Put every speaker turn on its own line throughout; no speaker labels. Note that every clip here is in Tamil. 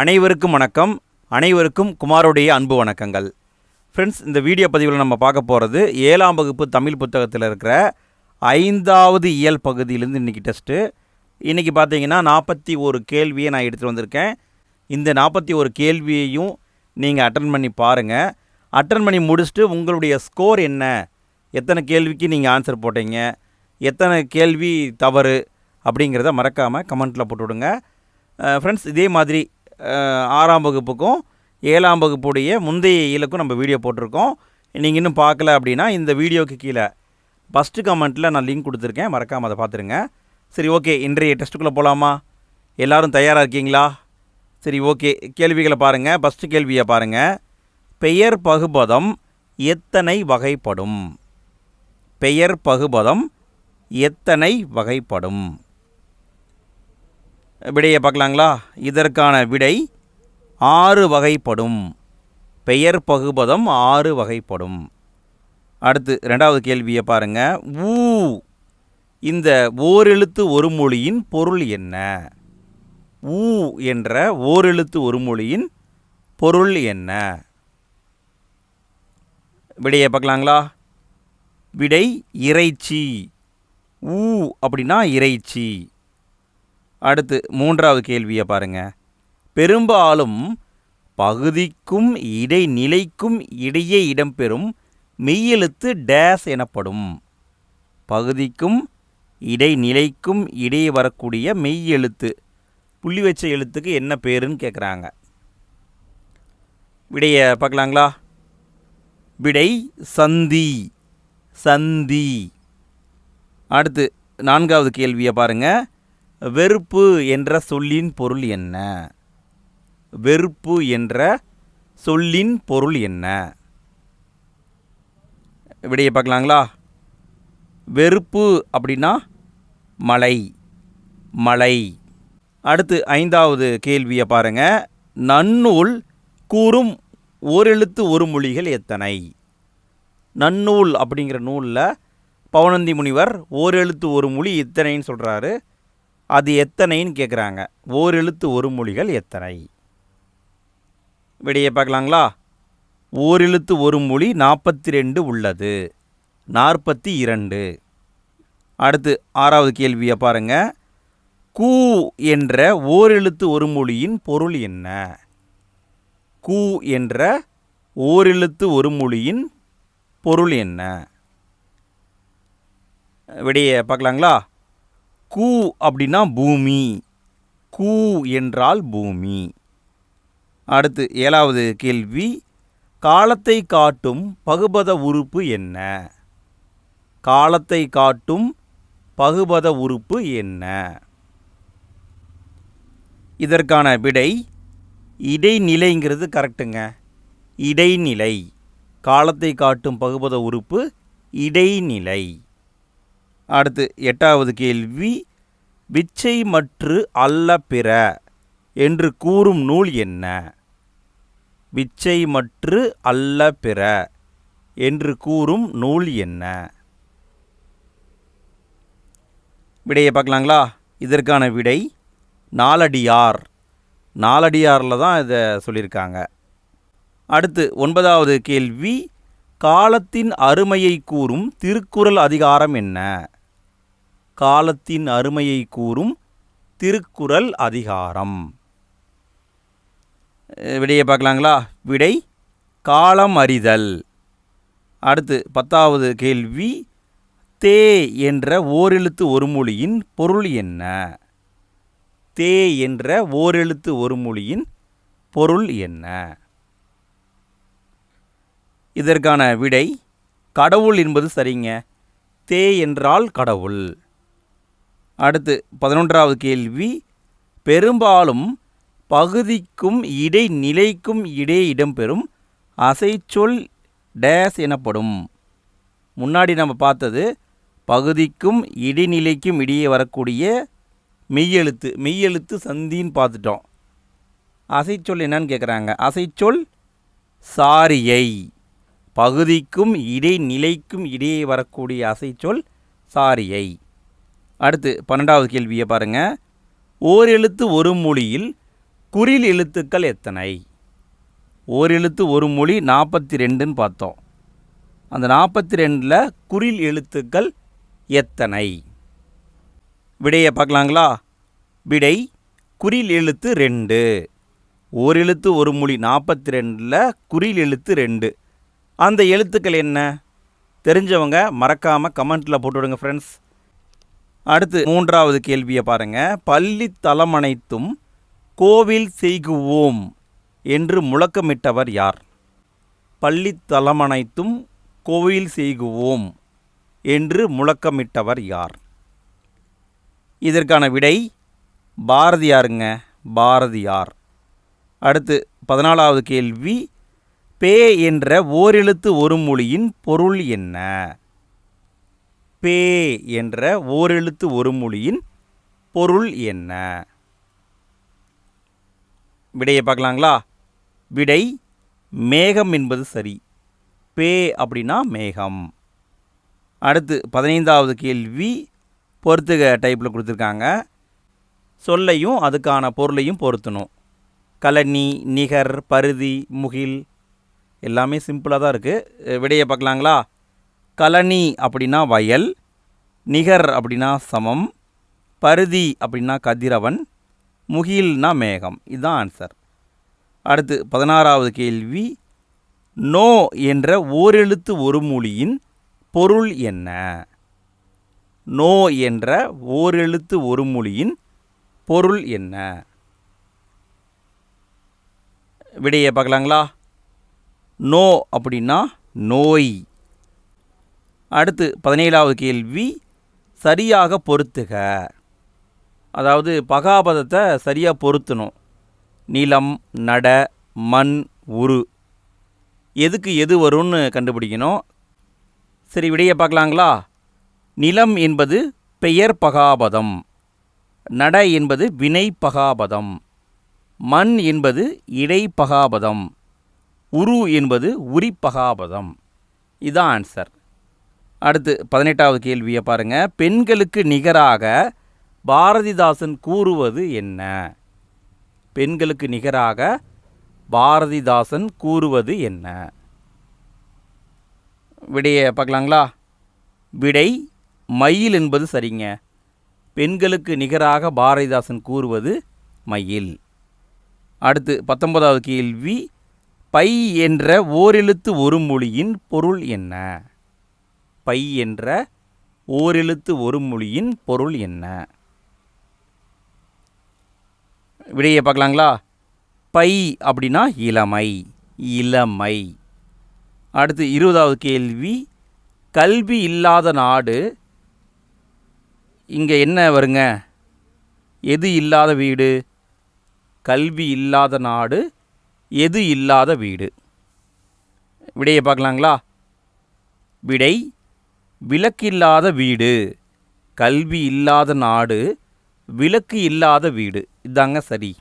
அனைவருக்கும் வணக்கம். அனைவருக்கும் குமாரோடைய அன்பு வணக்கங்கள். ஃப்ரெண்ட்ஸ் இந்த வீடியோ பதிவில் நம்ம பார்க்க போகிறது ஏழாம் வகுப்பு தமிழ் புத்தகத்தில் இருக்கிற ஐந்தாவது இயல் பகுதியிலேருந்து இன்றைக்கி டெஸ்ட்டு இன்றைக்கி பார்த்தீங்கன்னா நாற்பத்தி ஒரு கேள்வியை நான் எடுத்துகிட்டு வந்திருக்கேன். இந்த நாற்பத்தி ஒரு கேள்வியையும் நீங்கள் அட்டன் பண்ணி பாருங்கள் அட்டன் பண்ணி முடிச்சுட்டு உங்களுடைய ஸ்கோர் என்ன? எத்தனை கேள்விக்கு நீங்கள் ஆன்சர் போட்டீங்க? எத்தனை கேள்வி தவறு? அப்படிங்கிறத மறக்காமல் கமெண்ட்டில் போட்டு விடுங்க ஃப்ரெண்ட்ஸ் இதே மாதிரி ஆறாம் வகுப்புக்கும் ஏழாம் வகுப்புடைய முந்தைய இலக்கும் நம்ம வீடியோ போட்டிருக்கோம். நீங்கள் இன்னும் பார்க்கல அப்படின்னா இந்த வீடியோக்கு கீழே ஃபஸ்ட்டு கமெண்ட்டில் நான் லிங்க் கொடுத்துருக்கேன். மறக்காமல் அதை பார்த்துருங்க. சரி ஓகே இன்றைய டெஸ்ட்டுக்குள்ளே போகலாமா எல்லோரும் தயாராக இருக்கீங்களா? சரி ஓகே கேள்விகளை பாருங்கள் ஃபஸ்ட்டு கேள்வியை பாருங்கள் பெயர் பகுபதம் எத்தனை வகைப்படும்? பெயர் பகுபதம் எத்தனை வகைப்படும்? விடையை பார்க்கலாங்களா? இதற்கான விடை ஆறு வகைப்படும். பெயர் பகுபதம் ஆறு வகைப்படும். அடுத்து ரெண்டாவது கேள்வியை பாருங்கள் ஊ. இந்த ஓரெழுத்து ஒரு மொழியின் பொருள் என்ன? ஊ என்ற ஓரெழுத்து ஒரு மொழியின் பொருள் என்ன? விடையை பார்க்கலாங்களா? விடை இறைச்சி. ஊ அப்படின்னா இறைச்சி. அடுத்து மூன்றாவது கேள்வியை பாருங்க. பெரும்பாலும் பகுதிக்கும் இடைநிலைக்கும் இடையே இடம்பெறும் மெய்யெழுத்து டேஸ் எனப்படும். பகுதிக்கும் இடைநிலைக்கும் இடையே வரக்கூடிய மெய்யெழுத்து. புள்ளி வச்ச எழுத்துக்கு என்ன பேருன்னு கேட்குறாங்க விடையை பார்க்கலாங்களா? விடை சந்தி. சந்தி. அடுத்து நான்காவது கேள்வியை பாருங்கள் வெறுப்பு என்ற சொல்லின் பொருள் என்ன? வெறுப்பு என்ற சொல்லின் பொருள் என்ன? விடையை பார்க்கலாங்களா? வெறுப்பு அப்படின்னா மலை மலை அடுத்து ஐந்தாவது கேள்வியை பாருங்க. நன்னூல் கூறும் ஓரெழுத்து ஒரு மொழிகள் எத்தனை? நன்னூல் அப்படிங்கிற நூலில் பவனந்தி முனிவர் ஓரெழுத்து ஒரு மொழி எத்தனைன்னு சொல்கிறாரு அது எத்தனைன்னு கேட்குறாங்க ஓரெழுத்து ஒரு மொழிகள் எத்தனை? விடையை பார்க்கலாங்களா? ஓரெழுத்து ஒரு மொழி நாற்பத்தி ரெண்டு உள்ளது. நாற்பத்தி இரண்டு. அடுத்து ஆறாவது கேள்வியை பாருங்கள் கூ என்ற ஓரெழுத்து ஒரு மொழியின் பொருள் என்ன? கூ என்ற ஓரெழுத்து ஒரு மொழியின் பொருள் என்ன? விடையை பார்க்கலாங்களா? கூ அப்படின்னா பூமி. கூ என்றால் பூமி. அடுத்து ஏழாவது கேள்வி காலத்தை காட்டும் பகுபத உறுப்பு என்ன? காலத்தை காட்டும் பகுபத உறுப்பு என்ன? இதற்கான விடை இடைநிலைங்கிறது கரெக்டுங்க. இடைநிலை. காலத்தை காட்டும் பகுபத உறுப்பு இடைநிலை. அடுத்து எட்டாவது கேள்வி விச்சை மற்று அல்ல பிற என்று கூறும் நூல் என்ன? விச்சை மற்று அல்ல பிற என்று கூறும் நூல் என்ன? விடையை பார்க்கலாங்களா? இதற்கான விடை நாலடியார் நாலடியாரில் தான் இதை சொல்லியிருக்காங்க. அடுத்து ஒன்பதாவது கேள்வி காலத்தின் அருமையை கூறும் திருக்குறள் அதிகாரம் என்ன? காலத்தின் அருமையை கூறும் திருக்குறள் அதிகாரம். விடையை பார்க்கலாங்களா? விடை காலம் அறிதல். அடுத்து பத்தாவது கேள்வி தே என்ற ஓரெழுத்து ஒரு மொழியின் பொருள் என்ன? தே என்ற ஓரெழுத்து ஒரு மொழியின் பொருள் என்ன? இதற்கான விடை கடவுள் என்பது சரிங்க. தே என்றால் கடவுள். அடுத்து பதினொன்றாவது கேள்வி. பெரும்பாலும் பகுதிக்கும் இடைநிலைக்கும் இடையே இடம்பெறும் அசைச்சொல் டேஸ் எனப்படும். முன்னாடி நம்ம பார்த்தது பகுதிக்கும் இடைநிலைக்கும் இடையே வரக்கூடிய மெய்யெழுத்து மெய்யெழுத்து சந்தின்னு பார்த்துட்டோம். அசைச்சொல் என்னன்னு கேட்குறாங்க அசைச்சொல் சாரியை. பகுதிக்கும் இடைநிலைக்கும் இடையே வரக்கூடிய அசைச்சொல் சாரியை. அடுத்து பன்னெண்டாவது கேள்வியை பாருங்க. ஓரெழுத்து ஒரு மொழியில் குறில் எழுத்துக்கள் எத்தனை? ஓர் எழுத்து ஒரு மொழி நாற்பத்தி ரெண்டுன்னு பார்த்தோம். அந்த நாற்பத்தி ரெண்டில் குறில் எழுத்துக்கள் எத்தனை? விடையை பார்க்கலாங்களா? விடை குறில் எழுத்து ரெண்டு. ஓர் எழுத்து ஒரு மொழி நாற்பத்தி ரெண்டில் குறில் எழுத்து ரெண்டு. அந்த எழுத்துக்கள் என்ன? தெரிஞ்சவங்க மறக்காமல் கமெண்ட்டில் போட்டுவிடுங்க ஃப்ரெண்ட்ஸ் அடுத்து மூன்றாவது கேள்வியை பாருங்கள் பள்ளி தலமனைத்தும் கோவில் செய்குவோம் என்று முழக்கமிட்டவர் யார்? பள்ளி தலமனைத்தும் கோவில் செய்குவோம் என்று முழக்கமிட்டவர் யார்? இதற்கான விடை பாரதியாருங்க பாரதியார். அடுத்து பதினாலாவது கேள்வி பே என்ற ஓரெழுத்து ஒரு மொழியின் பொருள் என்ன? பே என்ற ஓரெழுத்து ஒரு மொழியின் பொருள் என்ன? விடையை பார்க்கலாங்களா? விடை மேகம் என்பது சரி. பே அப்படின்னா மேகம். அடுத்து பதினைந்தாவது கேள்வி பொறுத்துக டைப்பில் கொடுத்துருக்காங்க. சொல்லையும் அதுக்கான பொருளையும் பொருத்தணும். கலனி நிகர் பருதி முகில் எல்லாமே சிம்பிளாக தான் இருக்குது விடையை பார்க்கலாங்களா? கலனி அப்படின்னா வயல் நிகர் அப்படின்னா சமம் பருதி அப்படின்னா கதிரவன் முகில்னா மேகம். இதுதான் ஆன்சர் அடுத்து பதினாறாவது கேள்வி. நோ என்ற ஓரெழுத்து ஒரு மொழியின் பொருள் என்ன? நோ என்ற ஓரெழுத்து ஒரு மொழியின் பொருள் என்ன? விடையை பார்க்கலாங்களா? நோ அப்படின்னா நோய். அடுத்து பதினேழாவது கேள்வி சரியாக பொருத்துக. அதாவது பகாபதத்தை சரியாக பொருத்தணும். நிலம் நட மண் உரு. எதுக்கு எது வரும்னு கண்டுபிடிக்கணும். சரி விடையை பார்க்கலாங்களா? நிலம் என்பது பெயர் பகாபதம். நட என்பது வினை பகாபதம். மண் என்பது இடை பகாபதம். உரு என்பது உரிப்பகாபதம் இதான் ஆன்சர். அடுத்து பதினெட்டாவது கேள்வியை பாருங்கள் பெண்களுக்கு நிகராக பாரதிதாசன் கூறுவது என்ன? பெண்களுக்கு நிகராக பாரதிதாசன் கூறுவது என்ன? விடையை பார்க்கலாங்களா? விடை மயில் என்பது சரிங்க. பெண்களுக்கு நிகராக பாரதிதாசன் கூறுவது மயில். அடுத்து பத்தொன்பதாவது கேள்வி பை என்ற ஓரெழுத்து ஒரு மொழியின் பொருள் என்ன? பை என்ற ஓரெழுத்து ஒரு மொழியின் பொருள் என்ன? விடையை பார்க்கலாங்களா? பை அப்படின்னா இளமை இளமை. அடுத்து இருபதாவது கேள்வி கல்வி இல்லாத நாடு இங்கே என்ன வருங்க? எது இல்லாத வீடு? கல்வி இல்லாத நாடு எது இல்லாத வீடு? விடையை பார்க்கலாங்களா? விடை விளக்கில்லாத வீடு கல்வி இல்லாத நாடு விளக்கு இல்லாத வீடு. இதாங்க சரி.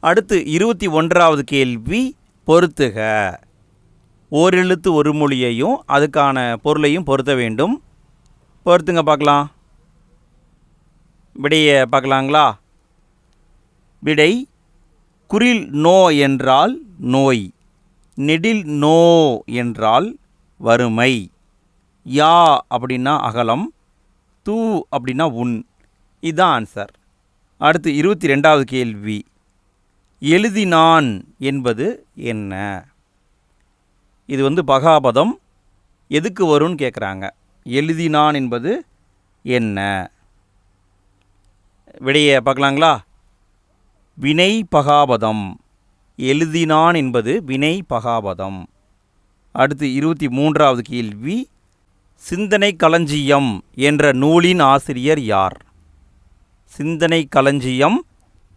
அடுத்து இருபத்தி ஒன்றாவது கேள்வி பொருத்துக. ஓரெழுத்து ஒரு மொழியையும் அதுக்கான பொருளையும் பொருத்த வேண்டும். பொறுத்துங்க பார்க்கலாம். விடையை பார்க்கலாங்களா? விடை குரில் நோ என்றால் நோய் நெடில் நோ என்றால் வறுமை. யா அப்படின்னா அகலம் தூ அப்படின்னா உன். இதுதான் ஆன்சர் அடுத்து இருபத்தி ரெண்டாவது கேள்வி. எழுதினான் என்பது என்ன? இது வந்து பகாபதம். எதுக்கு வரும்னு கேட்குறாங்க எழுதினான் என்பது என்ன? விடையை பார்க்கலாங்களா? வினை பகாபதம். எழுதினான் என்பது வினை பகாபதம். அடுத்து இருபத்தி மூன்றாவது கேள்வி. சிந்தனை களஞ்சியம் என்ற நூலின் ஆசிரியர் யார்? சிந்தனை களஞ்சியம்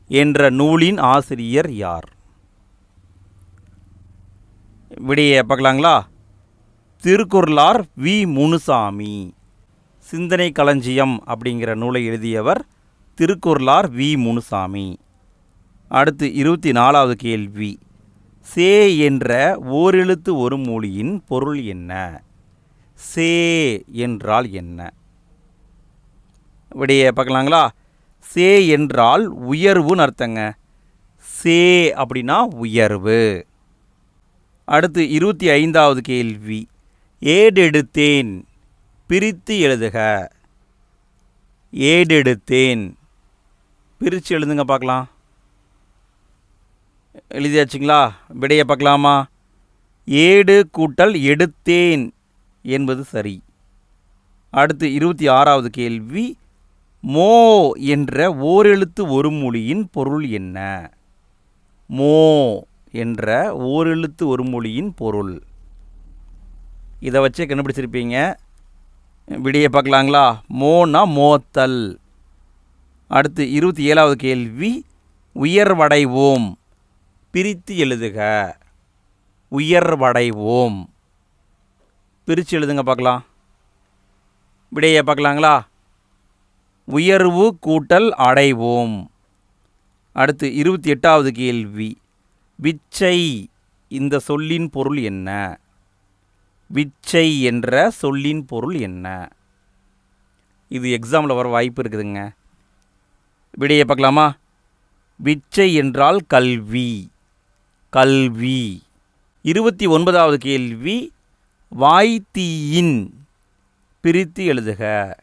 என்ற நூலின் ஆசிரியர் யார்? விடையை பார்க்கலாங்களா? திருக்குறளார் வி. முனுசாமி. சிந்தனை களஞ்சியம் அப்படிங்கிற நூலை எழுதியவர் திருக்குறளார் வி. முனுசாமி. அடுத்து இருபத்தி நாலாவது கேள்வி. சே என்ற ஓரெழுத்து ஒரு மொழியின் பொருள் என்ன? சே என்றால் என்ன? விடையை பார்க்கலாங்களா? சே என்றால் உயர்வுன்னு அர்த்தங்க. சே அப்படின்னா உயர்வு. அடுத்து இருபத்தி ஐந்தாவது கேள்வி. ஏடெடுத்தேன் பிரித்து எழுதுக. ஏடெடுத்தேன் பிரித்து எழுதுங்க பார்க்கலாம். எழுதியாச்சுங்களா? விடையை பார்க்கலாமா? ஏடு கூட்டல் எடுத்தேன் என்பது சரி. அடுத்து இருபத்தி ஆறாவது கேள்வி மோ என்ற ஓரெழுத்து ஒரு மொழியின் பொருள் என்ன? மோ என்ற ஓரெழுத்து ஒரு மொழியின் பொருள். இதை வச்சே கண்டுபிடிச்சிருப்பீங்க. விடிய பார்க்கலாங்களா? மோனா மோத்தல். அடுத்து இருபத்தி ஏழாவது கேள்வி உயர்வடைவோம். பிரித்து எழுதுக. உயர்வடைவோம். பிரித்து எழுதுங்க பார்க்கலாம். விடையை பார்க்கலாங்களா? உயர்வு கூட்டல் அடைவோம். அடுத்து இருபத்தி எட்டாவது கேள்வி. விச்சை இந்த சொல்லின் பொருள் என்ன? விச்சை என்ற சொல்லின் பொருள் என்ன? இது எக்ஸாமில் வர வாய்ப்பு இருக்குதுங்க. விடையை பார்க்கலாமா? விச்சை என்றால் கல்வி. கல்வி. இருபத்தி ஒன்பதாவது கேள்வி. வாய்த்தீயின் பிரித்து எழுதுக.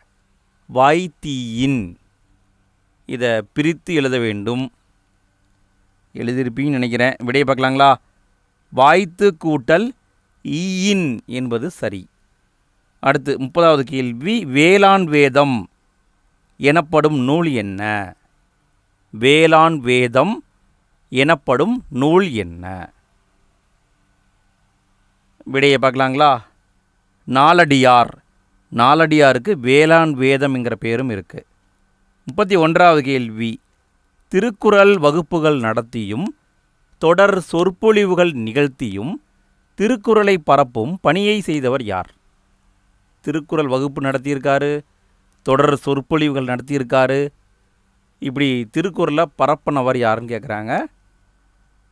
வாய்த்தீயின். இதை பிரித்து எழுத வேண்டும். எழுதியிருப்பீங்கன்னு நினைக்கிறேன். விடையை பார்க்கலாங்களா? வாய்த்து கூட்டல் ஈயின் என்பது சரி. அடுத்து முப்பதாவது கேள்வி வேளாண் வேதம் எனப்படும் நூல் என்ன? வேளாண் வேதம் எனப்படும் நூல் என்ன? விடையை பார்க்கலாங்களா? நாலடியார். நாலடியாருக்கு வேளாண் வேதம்ங்கிற பேரும் இருக்குது முப்பத்தி ஒன்றாவது கேள்வி. திருக்குறள் வகுப்புகள் நடத்தியும் தொடர் சொற்பொழிவுகள் நிகழ்த்தியும் திருக்குறளை பரப்பும் பணியை செய்தவர் யார்? திருக்குறள் வகுப்பு நடத்தியிருக்காரு தொடர் சொற்பொழிவுகள் நடத்தியிருக்காரு இப்படி திருக்குறளை பரப்பினவர் யாருன்னு கேட்குறாங்க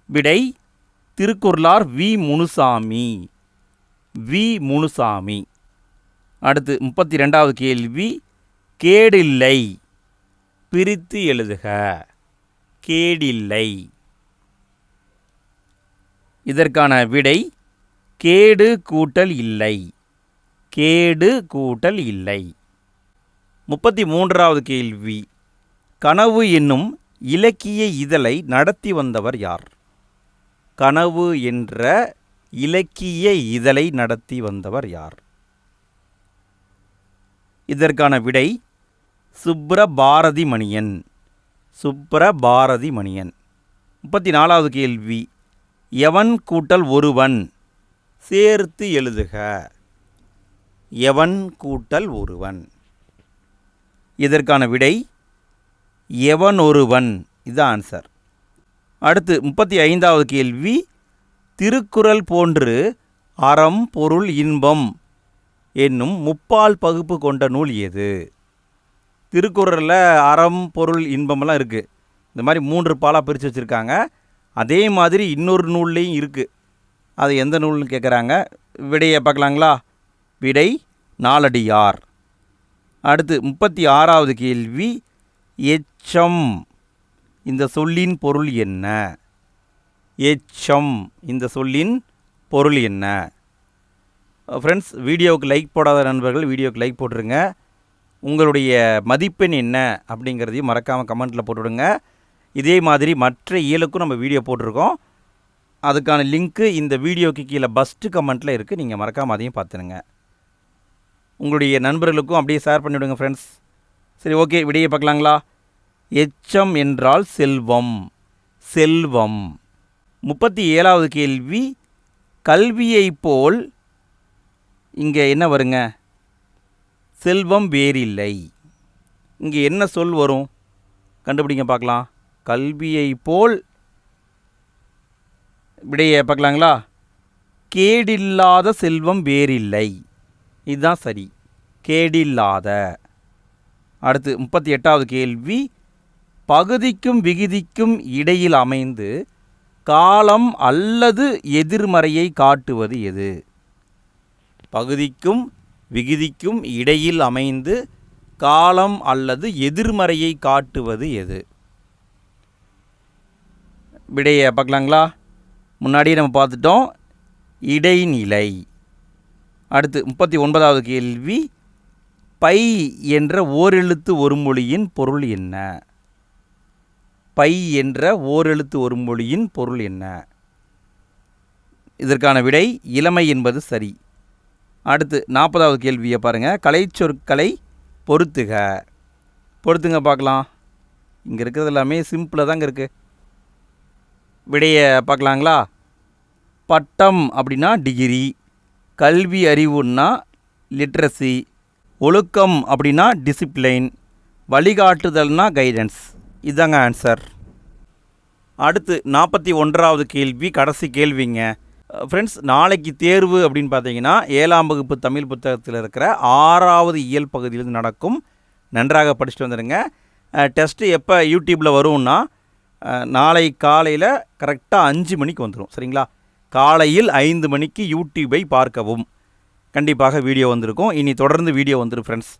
விடை திருக்குறளார் வி. முனுசாமி. வி முனுசாமி. அடுத்து முப்பத்தி ரெண்டாவது கேள்வி கேடில்லை. பிரித்து எழுதுக. கேடில்லை. இதற்கான விடை கேடு கூட்டல் இல்லை. கேடு கூட்டல் இல்லை. முப்பத்தி மூன்றாவது கேள்வி கனவு என்னும் இலக்கிய இதழை நடத்தி வந்தவர் யார்? கனவு என்ற இலக்கிய இதழை நடத்தி வந்தவர் யார்? இதற்கான விடை சுப்ரபாரதி மணியன் சுப்ரபாரதி மணியன் முப்பத்தி நாலாவது கேள்வி. எவன் கூட்டல் ஒருவன்? சேர்த்து எழுதுக. எவன் கூட்டல் ஒருவன்? இதற்கான விடை எவன் ஒருவன் இது ஆன்சர் அடுத்து முப்பத்தி ஐந்தாவது கேள்வி. திருக்குறள் போன்று அறம் பொருள் இன்பம் என்னும் முப்பால் பகுப்பு கொண்ட நூல் எது? திருக்குறளில் அறம் பொருள் இன்பமெல்லாம் இருக்குது இந்த மாதிரி மூன்று பாலாக பிரித்து வச்சுருக்காங்க. அதே மாதிரி இன்னொரு நூல்லையும் இருக்குது அது எந்த நூல்னு கேட்குறாங்க விடையை பார்க்கலாங்களா? விடை நாலடியார். அடுத்து முப்பத்தி ஆறாவது கேள்வி எச்சம். இந்த சொல்லின் பொருள் என்ன? எச்சம் இந்த சொல்லின் பொருள் என்ன? ஃப்ரெண்ட்ஸ் வீடியோவுக்கு லைக் போடாத நண்பர்கள் வீடியோவுக்கு லைக் போட்டுருங்க. உங்களுடைய மதிப்பெண் என்ன அப்படிங்கிறதையும் மறக்காமல் கமெண்ட்டில் போட்டுவிடுங்க. இதே மாதிரி மற்ற இயலுக்கும் நம்ம வீடியோ போட்டிருக்கோம். அதுக்கான லிங்க்கு இந்த வீடியோக்கு கீழே பஸ்ட்டு கமெண்ட்டில் இருக்குது நீங்கள் மறக்காமல் அதையும் பார்த்துருங்க உங்களுடைய நண்பர்களுக்கும் அப்படியே ஷேர் பண்ணிவிடுங்க ஃப்ரெண்ட்ஸ் சரி ஓகே விடையை பார்க்கலாங்களா? எச்சம் என்றால் செல்வம். செல்வம். முப்பத்தி ஏழாவது கேள்வி கல்வியை போல் இங்கே என்ன வருங்க? செல்வம் வேறில்லை. இங்கே என்ன சொல் வரும்? கண்டுபிடிங்க பார்க்கலாம். கல்வியை போல் விடையை பார்க்கலாங்களா? கேடில்லாத செல்வம் வேறில்லை. இதுதான் சரி. கேடில்லாத. அடுத்து முப்பத்தி எட்டாவது கேள்வி பகுதிக்கும் விகுதிக்கும் இடையில் அமைந்து காலம் அல்லது எதிர்மறையை காட்டுவது எது? பகுதிக்கும் விகுதிக்கும் இடையில் அமைந்து காலம் அல்லது எதிர்மறையை காட்டுவது எது? விடையை பார்க்கலாங்களா? முன்னாடியே நம்ம பார்த்துட்டோம். இடைநிலை. அடுத்து முப்பத்தி ஒன்பதாவது கேள்வி. பை என்ற ஓரெழுத்து ஒரு மொழியின் பொருள் என்ன? பை என்ற ஓரெழுத்து ஒரு மொழியின் பொருள் என்ன? இதற்கான விடை இளமை என்பது சரி. அடுத்து நாற்பதாவது கேள்வியை பாருங்கள் கலைச்சொற்களை பொறுத்துக பொறுத்துங்க பார்க்கலாம். இங்கே இருக்கிறது எல்லாமே சிம்பிளாக தாங்க இருக்குது விடையை பார்க்கலாங்களா? பட்டம் அப்படின்னா டிகிரி. கல்வி அறிவுன்னா லிட்ரஸி. ஒழுக்கம் அப்படின்னா டிசிப்ளைன். வழிகாட்டுதல்னா கைடன்ஸ். இதாங்க ஆன்சர் அடுத்து நாற்பத்தி ஒன்றாவது கேள்வி கடைசி கேள்விங்க. ஃப்ரெண்ட்ஸ் நாளைக்கு தேர்வு அப்படின்னு பார்த்தீங்கன்னா ஏழாம் வகுப்பு தமிழ் புத்தகத்தில் இருக்கிற ஆறாவது இயல் பகுதியிலிருந்து நடக்கும். நன்றாக படிச்சுட்டு வந்துடுங்க. டெஸ்ட்டு எப்போ யூடியூப்பில் வரும்னா நாளை காலையில் கரெக்டாக அஞ்சு மணிக்கு வந்துடும் சரிங்களா? காலையில் ஐந்து மணிக்கு யூடியூபை பார்க்கவும். கண்டிப்பாக வீடியோ வந்திருக்கும். இனி தொடர்ந்து வீடியோ வந்துடும் ஃப்ரெண்ட்ஸ்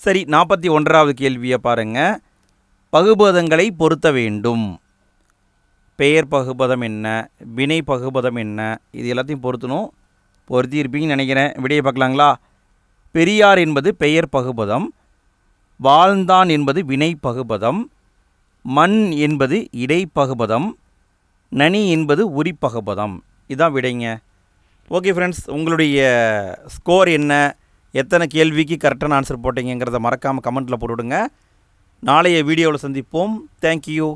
சரி நாற்பத்தி ஒன்றாவது கேள்வியை பாருங்கள் பகுபதங்களை பொருத்த வேண்டும். பெயர் பகுபதம் என்ன? வினை பகுபதம் என்ன? இது எல்லாத்தையும் பொருத்தணும். பொருத்தி இருப்பீங்கன்னு நினைக்கிறேன். விடையை பார்க்கலாங்களா? பெரியார் என்பது பெயர் பகுபதம். வாழ்ந்தான் என்பது வினை பகுபதம். மண் என்பது இடைப்பகுபதம் நனி என்பது உரிப்பகுபதம் இதான் விடைங்க. ஓகே ஃப்ரெண்ட்ஸ் உங்களுடைய ஸ்கோர் என்ன? எத்தனை கேள்விக்கு கரெக்டான ஆன்சர் போட்டீங்கிறத மறக்காமல் கமெண்ட்டில் போட்டுவிடுங்க. நாளைய வீடியோவில் சந்திப்போம். தேங்க்யூ